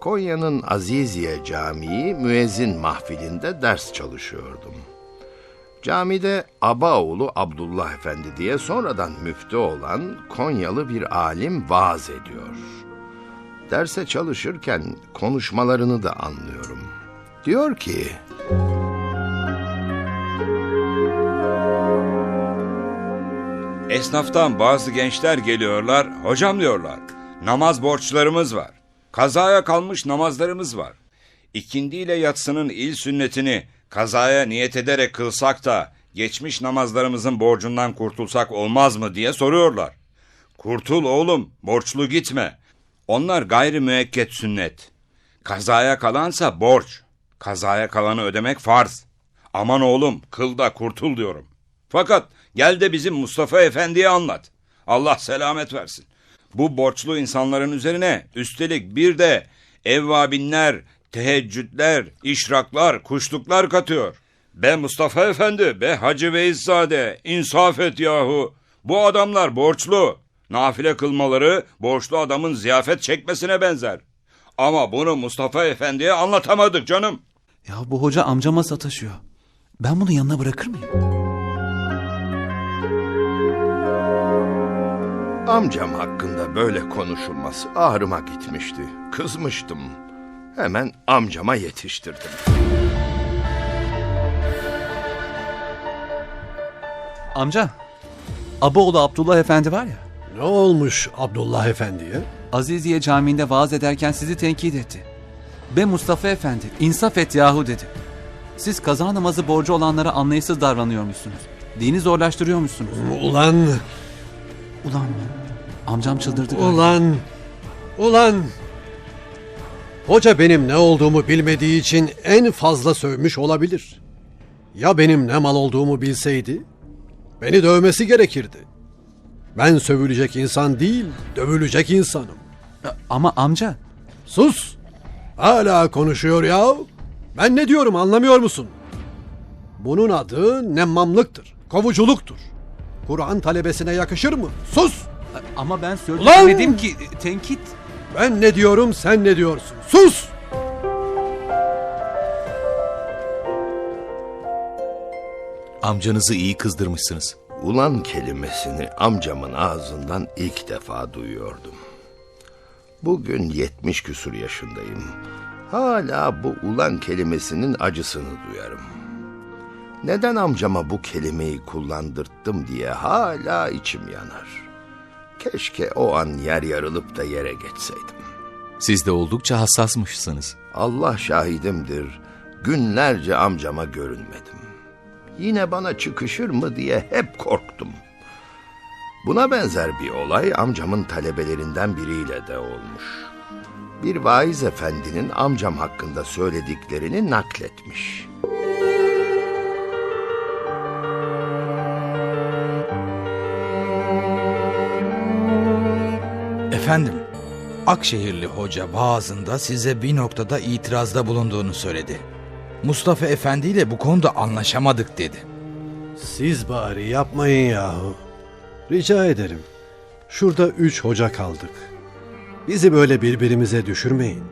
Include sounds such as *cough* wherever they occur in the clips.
Konya'nın Aziziye Camii müezzin mahfilinde ders çalışıyordum. Camide Abaoğlu Abdullah Efendi diye sonradan müftü olan Konyalı bir alim vaaz ediyor. Derse çalışırken konuşmalarını da anlıyorum. Diyor ki, Esnaftan bazı gençler geliyorlar, hocam diyorlar. Namaz borçlarımız var. Kazaya kalmış namazlarımız var. İkindi ile yatsının il sünnetini kazaya niyet ederek kılsak da geçmiş namazlarımızın borcundan kurtulsak olmaz mı diye soruyorlar. Kurtul oğlum, borçlu gitme. Onlar gayri müekket sünnet. Kazaya kalansa borç. Kazaya kalanı ödemek farz. Aman oğlum, kıl da kurtul diyorum. Fakat gel de bizim Mustafa Efendi'ye anlat. Allah selamet versin. Bu borçlu insanların üzerine üstelik bir de evvabinler, teheccüdler, işraklar, kuşluklar katıyor. Be Mustafa Efendi, be Hacı Beyzade, insaf et yahu. Bu adamlar borçlu. Nafile kılmaları borçlu adamın ziyafet çekmesine benzer. Ama bunu Mustafa Efendi'ye anlatamadık canım. Ya bu hoca amcama sataşıyor. Ben bunu yanına bırakır mıyım? Amcam hakkında böyle konuşulması ağrıma gitmişti. Kızmıştım. Hemen amcama yetiştirdim. Amca, Abaoğlu Abdullah Efendi var ya, Ne olmuş Abdullah Efendi'ye? Aziziye Camii'nde vaaz ederken sizi tenkit etti. Be Mustafa Efendi, insaf et yahu dedi. Siz kaza namazı borcu olanlara anlayışsız davranıyormuşsunuz. Dini zorlaştırıyormuşsunuz. Ulan, Ulan, amcam çıldırdı galiba. ulan, ulan. Hoca benim ne olduğumu bilmediği için en fazla sövmüş olabilir. Ya benim ne mal olduğumu bilseydi? Beni dövmesi gerekirdi. Ben sövülecek insan değil, dövülecek insanım. Ama amca, Sus! Hala konuşuyor ya. Ben ne diyorum anlamıyor musun? Bunun adı nemmamlıktır, kovuculuktur. Kur'an talebesine yakışır mı? Sus! Ama ben söylemedim ki tenkit. Ben ne diyorum sen ne diyorsun? Sus! Amcanızı iyi kızdırmışsınız. Ulan kelimesini amcamın ağzından ilk defa duyuyordum. Bugün 70 küsur yaşındayım. Hala bu ulan kelimesinin acısını duyarım. Neden amcama bu kelimeyi kullandırttım diye hala içim yanar. Keşke o an yer yarılıp da yere geçseydim. Siz de oldukça hassasmışsınız. Allah şahidimdir. Günlerce amcama görünmedim. Yine bana çıkışır mı diye hep korktum. Buna benzer bir olay amcamın talebelerinden biriyle de olmuş. Bir vaiz efendinin amcam hakkında söylediklerini nakletmiş. Efendim, Akşehirli hoca vaazında size bir noktada itirazda bulunduğunu söyledi. Mustafa Efendi ile bu konuda anlaşamadık dedi. Siz bari yapmayın yahu. Rica ederim. Şurada üç hoca kaldık. Bizi böyle birbirimize düşürmeyin.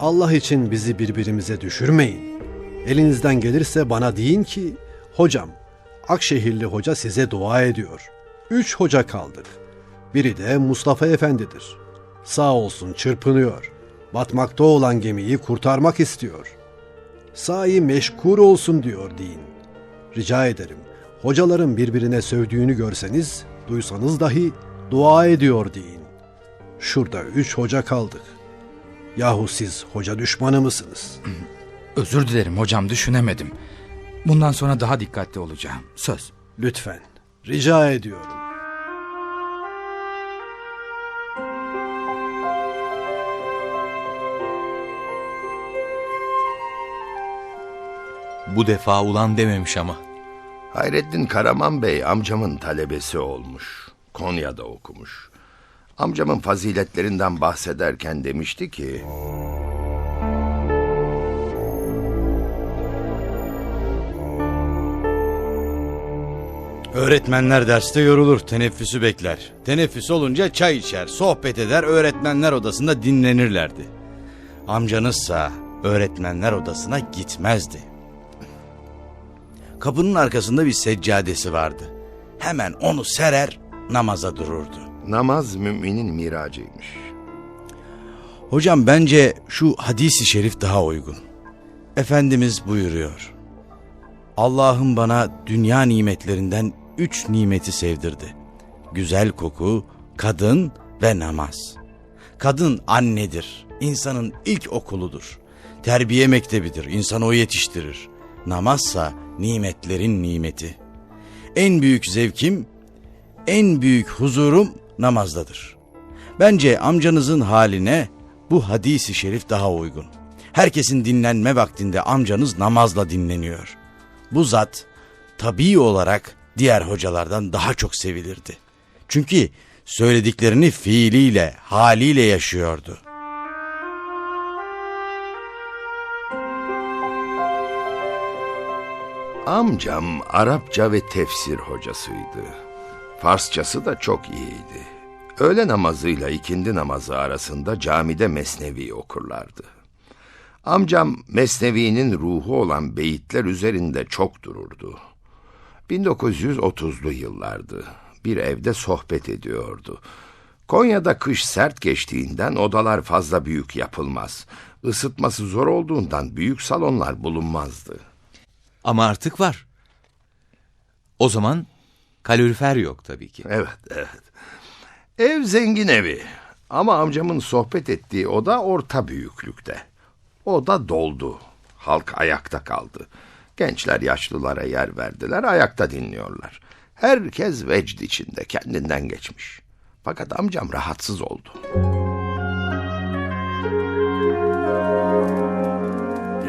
Allah için bizi birbirimize düşürmeyin. Elinizden gelirse bana deyin ki, hocam, Akşehirli hoca size dua ediyor. Üç hoca kaldık. Biri de Mustafa Efendi'dir. Sağ olsun çırpınıyor. Batmakta olan gemiyi kurtarmak istiyor. Sahi meşkur olsun diyor deyin. Rica ederim. Hocaların birbirine sövdüğünü görseniz, duysanız dahi dua ediyor deyin. Şurada üç hoca kaldık. Yahu siz hoca düşmanı mısınız? *clears throat* Özür dilerim hocam düşünemedim. Bundan sonra daha dikkatli olacağım. Söz. Lütfen. Rica ediyorum. Bu defa ulan dememiş ama. Hayrettin Karaman Bey amcamın talebesi olmuş. Konya'da okumuş. Amcamın faziletlerinden bahsederken demişti ki... Öğretmenler derste yorulur, teneffüsü bekler. Teneffüs olunca çay içer, sohbet eder, öğretmenler odasında dinlenirlerdi. Amcanızsa öğretmenler odasına gitmezdi. Kapının arkasında bir seccadesi vardı. Hemen onu serer namaza dururdu. Namaz müminin miracıymış. Hocam bence şu hadisi şerif daha uygun. Efendimiz buyuruyor. Allah'ım bana dünya nimetlerinden üç nimeti sevdirdi. Güzel koku, kadın ve namaz. Kadın annedir, insanın ilk okuludur. Terbiye mektebidir, insanı o yetiştirir. Namazsa nimetlerin nimeti. En büyük zevkim, en büyük huzurum namazdadır. Bence amcanızın haline bu hadisi şerif daha uygun. Herkesin dinlenme vaktinde amcanız namazla dinleniyor. Bu zat tabii olarak diğer hocalardan daha çok sevilirdi. Çünkü söylediklerini fiiliyle, haliyle yaşıyordu. Amcam Arapça ve tefsir hocasıydı. Farsçası da çok iyiydi. Öğle namazıyla ikindi namazı arasında camide Mesnevi okurlardı. Amcam Mesnevi'nin ruhu olan beyitler üzerinde çok dururdu. 1930'lu yıllardı. Bir evde sohbet ediyordu. Konya'da kış sert geçtiğinden odalar fazla büyük yapılmaz. Isıtması zor olduğundan büyük salonlar bulunmazdı. Ama artık var. O zaman kalorifer yok tabii ki. Evet, evet. Ev zengin evi. Ama amcamın sohbet ettiği oda orta büyüklükte. Oda doldu. Halk ayakta kaldı. Gençler yaşlılara yer verdiler, ayakta dinliyorlar. Herkes vecd içinde, kendinden geçmiş. Fakat amcam rahatsız oldu.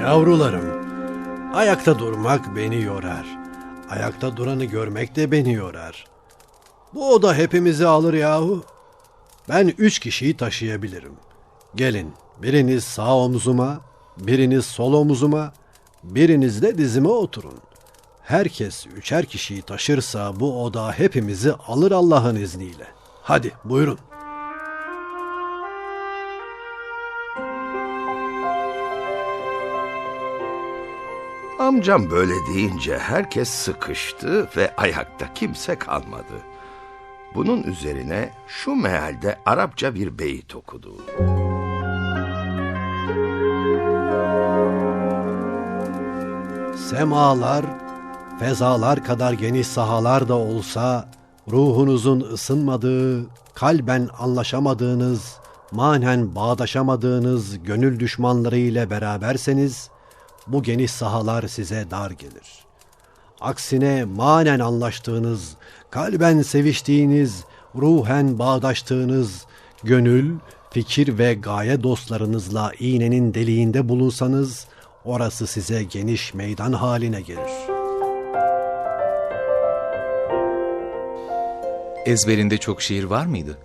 Yavrularım, ayakta durmak beni yorar. Ayakta duranı görmek de beni yorar. Bu oda hepimizi alır yahu. Ben üç kişiyi taşıyabilirim. Gelin, biriniz sağ omzuma, biriniz sol omzuma, biriniz de dizime oturun. Herkes üçer kişiyi taşırsa bu oda hepimizi alır Allah'ın izniyle. Hadi buyurun. Amcam böyle deyince herkes sıkıştı ve ayakta kimse kalmadı. Bunun üzerine şu mealde Arapça bir beyit okudu. Semalar, fezalar kadar geniş sahalar da olsa, ruhunuzun ısınmadığı, kalben anlaşamadığınız, manen bağdaşamadığınız gönül düşmanları ile beraberseniz, bu geniş sahalar size dar gelir. Aksine manen anlaştığınız, kalben seviştiğiniz, ruhen bağdaştığınız, gönül, fikir ve gaye dostlarınızla iğnenin deliğinde bulunsanız, orası size geniş meydan haline gelir. Ezberinde çok şiir var mıydı?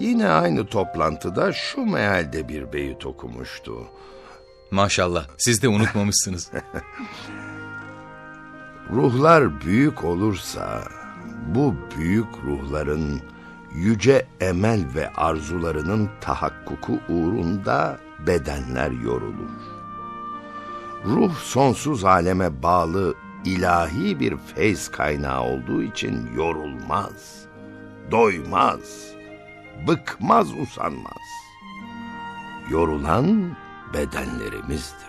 Yine aynı toplantıda şu mealde bir beyit okumuştu. Maşallah siz de unutmamışsınız. *laughs* Ruhlar büyük olursa bu büyük ruhların yüce emel ve arzularının tahakkuku uğrunda bedenler yorulur. Ruh sonsuz aleme bağlı ilahi bir feyz kaynağı olduğu için yorulmaz, doymaz, bıkmaz usanmaz. Yorulan bedenlerimizdir.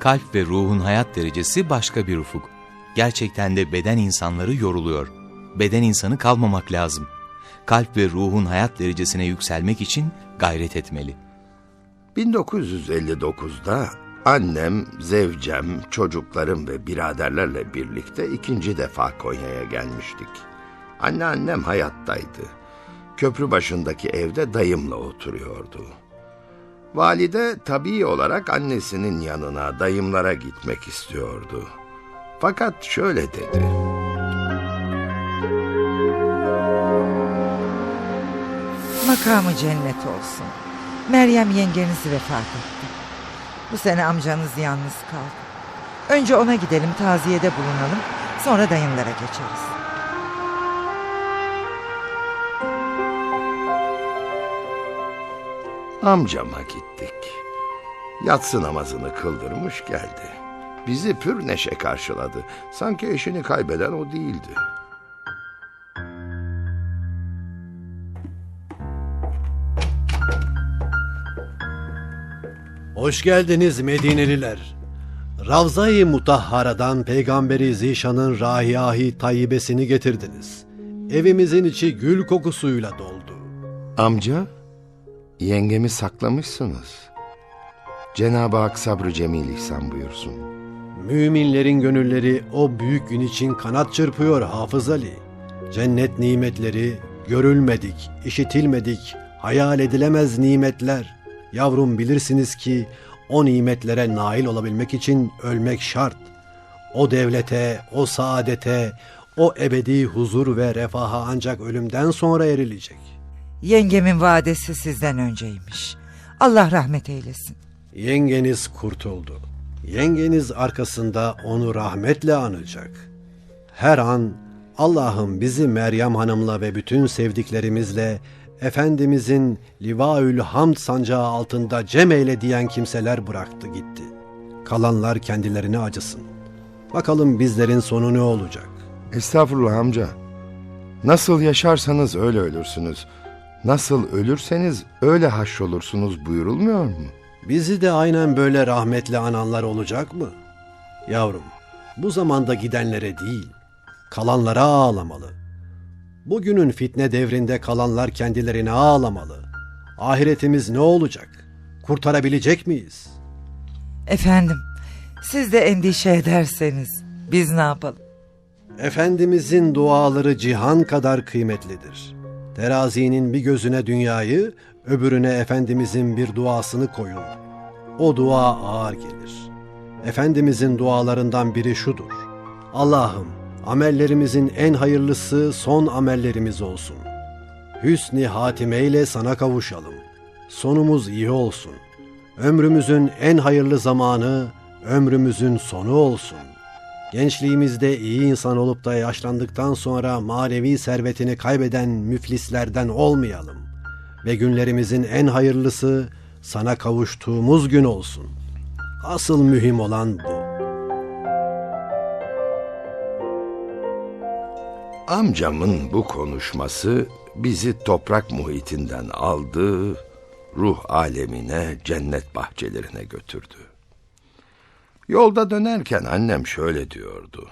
Kalp ve ruhun hayat derecesi başka bir ufuk. Gerçekten de beden insanları yoruluyor. Beden insanı kalmamak lazım. Kalp ve ruhun hayat derecesine yükselmek için gayret etmeli. 1959'da annem, zevcem, çocuklarım ve biraderlerle birlikte ikinci defa Konya'ya gelmiştik. Anneannem hayattaydı. Köprü başındaki evde dayımla oturuyordu. Valide tabii olarak annesinin yanına, dayımlara gitmek istiyordu. Fakat şöyle dedi. Makamı cennet olsun. Meryem yengenizi vefat etti. Bu sene amcanız yalnız kaldı. Önce ona gidelim taziyede bulunalım. Sonra dayımlara geçeriz. Amcama gittik. Yatsı namazını kıldırmış geldi. Bizi pür neşe karşıladı. Sanki eşini kaybeden o değildi. Hoş geldiniz Medineliler. Ravza-i Mutahhara'dan Peygamberi Zişan'ın rahiyahi tayyibesini getirdiniz. Evimizin içi gül kokusuyla doldu. Amca, yengemi saklamışsınız. Cenab-ı Hak sabrı cemil ihsan buyursun. Müminlerin gönülleri o büyük gün için kanat çırpıyor Hafız Ali. Cennet nimetleri görülmedik, işitilmedik, hayal edilemez nimetler. Yavrum bilirsiniz ki o nimetlere nail olabilmek için ölmek şart. O devlete, o saadete, o ebedi huzur ve refaha ancak ölümden sonra erilecek. Yengemin vadesi sizden önceymiş. Allah rahmet eylesin. Yengeniz kurtuldu. Yengeniz arkasında onu rahmetle anacak. Her an Allah'ım bizi Meryem Hanım'la ve bütün sevdiklerimizle Efendimizin Livaül Hamd sancağı altında cem eyle diyen kimseler bıraktı gitti. Kalanlar kendilerine acısın. Bakalım bizlerin sonu ne olacak? Estağfurullah amca. Nasıl yaşarsanız öyle ölürsünüz. Nasıl ölürseniz öyle haşrolursunuz buyurulmuyor mu? Bizi de aynen böyle rahmetli ananlar olacak mı? Yavrum, bu zamanda gidenlere değil, kalanlara ağlamalı. Bugünün fitne devrinde kalanlar kendilerine ağlamalı. Ahiretimiz ne olacak? Kurtarabilecek miyiz? Efendim, siz de endişe ederseniz biz ne yapalım? Efendimizin duaları cihan kadar kıymetlidir. Terazinin bir gözüne dünyayı, öbürüne Efendimizin bir duasını koyun. O dua ağır gelir. Efendimizin dualarından biri şudur. Allah'ım amellerimizin en hayırlısı son amellerimiz olsun. Hüsni hatimeyle sana kavuşalım. Sonumuz iyi olsun. Ömrümüzün en hayırlı zamanı ömrümüzün sonu olsun. Gençliğimizde iyi insan olup da yaşlandıktan sonra manevi servetini kaybeden müflislerden olmayalım. Ve günlerimizin en hayırlısı sana kavuştuğumuz gün olsun. Asıl mühim olan bu. Amcamın bu konuşması bizi toprak muhitinden aldı, ruh alemine, cennet bahçelerine götürdü. Yolda dönerken annem şöyle diyordu.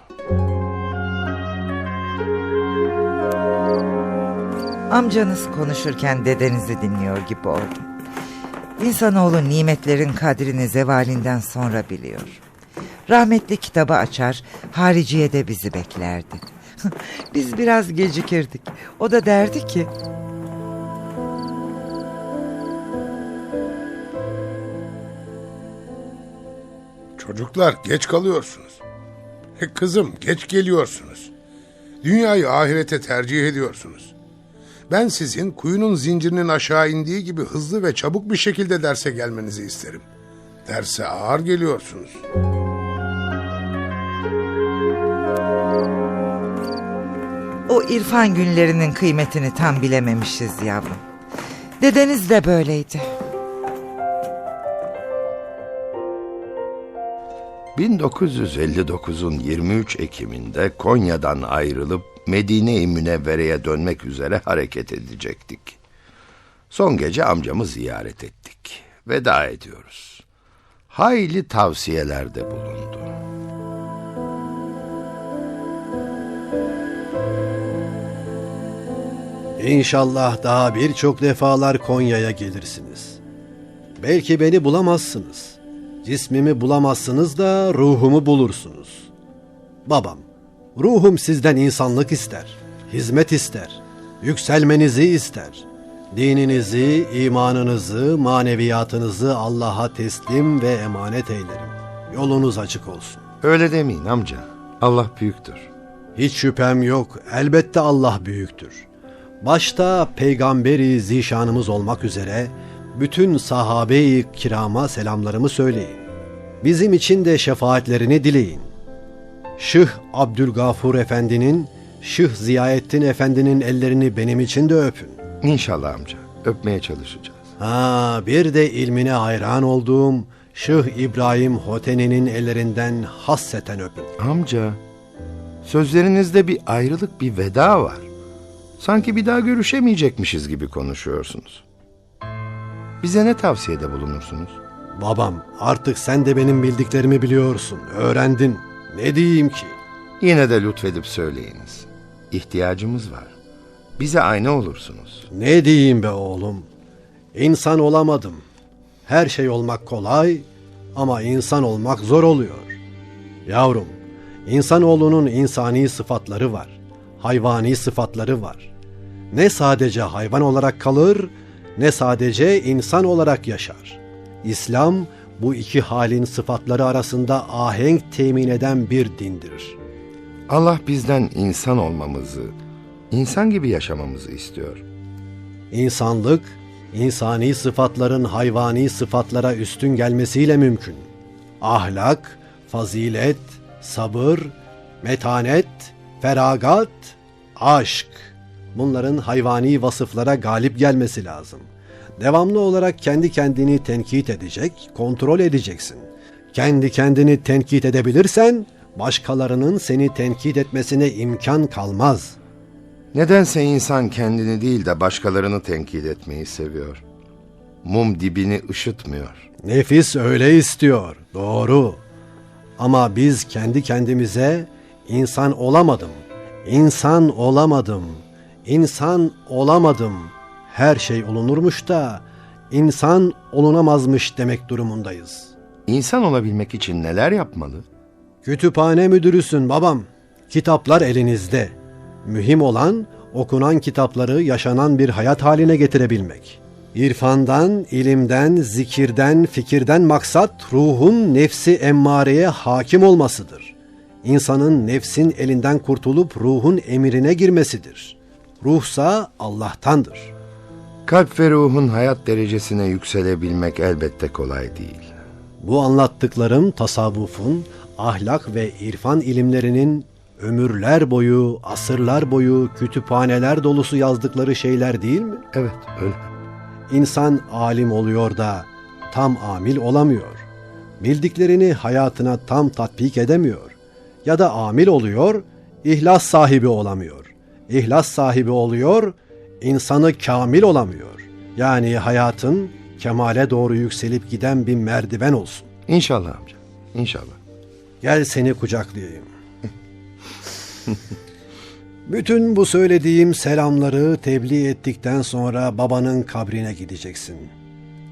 Amcanız konuşurken dedenizi dinliyor gibi oldum. İnsanoğlu nimetlerin kadrini zevalinden sonra biliyor. Rahmetli kitabı açar, hariciye de bizi beklerdi. *laughs* Biz biraz gecikirdik. O da derdi ki... Çocuklar geç kalıyorsunuz. E, Kızım geç geliyorsunuz. Dünyayı ahirete tercih ediyorsunuz. Ben sizin kuyunun zincirinin aşağı indiği gibi hızlı ve çabuk bir şekilde derse gelmenizi isterim. Derse ağır geliyorsunuz. O irfan günlerinin kıymetini tam bilememişiz yavrum. Dedeniz de böyleydi. 1959'un 23 Ekim'inde Konya'dan ayrılıp Medine-i Münevvere'ye dönmek üzere hareket edecektik. Son gece amcamı ziyaret ettik. Veda ediyoruz. Hayli tavsiyelerde bulundu. İnşallah daha birçok defalar Konya'ya gelirsiniz. Belki beni bulamazsınız. Cismimi bulamazsınız da ruhumu bulursunuz. Babam, ruhum sizden insanlık ister, hizmet ister, yükselmenizi ister. Dininizi, imanınızı, maneviyatınızı Allah'a teslim ve emanet eylerim. Yolunuz açık olsun. Öyle demeyin amca. Allah büyüktür. Hiç şüphem yok. Elbette Allah büyüktür. Başta peygamberi zişanımız olmak üzere bütün sahabe-i kirama selamlarımı söyleyin. Bizim için de şefaatlerini dileyin. Şıh Abdülgafur Efendi'nin, Şıh Ziyaettin Efendi'nin ellerini benim için de öpün. İnşallah amca. Öpmeye çalışacağız. Ha, bir de ilmine hayran olduğum Şıh İbrahim Hoteni'nin ellerinden hasseten öpün. Amca, sözlerinizde bir ayrılık, bir veda var. Sanki bir daha görüşemeyecekmişiz gibi konuşuyorsunuz. Bize ne tavsiyede bulunursunuz? Babam artık sen de benim bildiklerimi biliyorsun. Öğrendin. Ne diyeyim ki? Yine de lütfedip söyleyiniz. İhtiyacımız var. Bize ayna olursunuz. Ne diyeyim be oğlum? İnsan olamadım. Her şey olmak kolay ama insan olmak zor oluyor. Yavrum, insanoğlunun insani sıfatları var. Hayvani sıfatları var. Ne sadece hayvan olarak kalır, ne sadece insan olarak yaşar. İslam bu iki halin sıfatları arasında ahenk temin eden bir dindir. Allah bizden insan olmamızı, insan gibi yaşamamızı istiyor. İnsanlık, insani sıfatların hayvani sıfatlara üstün gelmesiyle mümkün. Ahlak, fazilet, sabır, metanet, feragat, aşk. Bunların hayvani vasıflara galip gelmesi lazım. Devamlı olarak kendi kendini tenkit edecek, kontrol edeceksin. Kendi kendini tenkit edebilirsen, başkalarının seni tenkit etmesine imkan kalmaz.'' Nedense insan kendini değil de başkalarını tenkit etmeyi seviyor. Mum dibini ışıtmıyor. Nefis öyle istiyor. Doğru. Ama biz kendi kendimize insan olamadım. İnsan olamadım. İnsan olamadım. Her şey olunurmuş da insan olunamazmış demek durumundayız. İnsan olabilmek için neler yapmalı? Kütüphane müdürüsün babam. Kitaplar elinizde. Mühim olan okunan kitapları yaşanan bir hayat haline getirebilmek. İrfandan, ilimden, zikirden, fikirden maksat ruhun nefsi emmareye hakim olmasıdır. İnsanın nefsin elinden kurtulup ruhun emrine girmesidir. Ruhsa Allah'tandır. Kalp ve ruhun hayat derecesine yükselebilmek elbette kolay değil. Bu anlattıklarım tasavvufun, ahlak ve irfan ilimlerinin ömürler boyu, asırlar boyu kütüphaneler dolusu yazdıkları şeyler değil mi? Evet, öyle. İnsan alim oluyor da tam amil olamıyor. Bildiklerini hayatına tam tatbik edemiyor. Ya da amil oluyor, ihlas sahibi olamıyor. İhlas sahibi oluyor, insanı kamil olamıyor. Yani hayatın kemale doğru yükselip giden bir merdiven olsun. İnşallah amca, inşallah. Gel seni kucaklayayım. Bütün bu söylediğim selamları tebliğ ettikten sonra babanın kabrine gideceksin.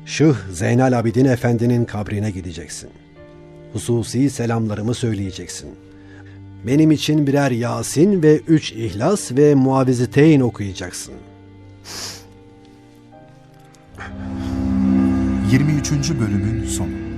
Şıh Zeynal Abidin Efendi'nin kabrine gideceksin. Hususi selamlarımı söyleyeceksin. Benim için birer Yasin ve üç İhlas ve Muaviziteyn okuyacaksın. 23. bölümün sonu.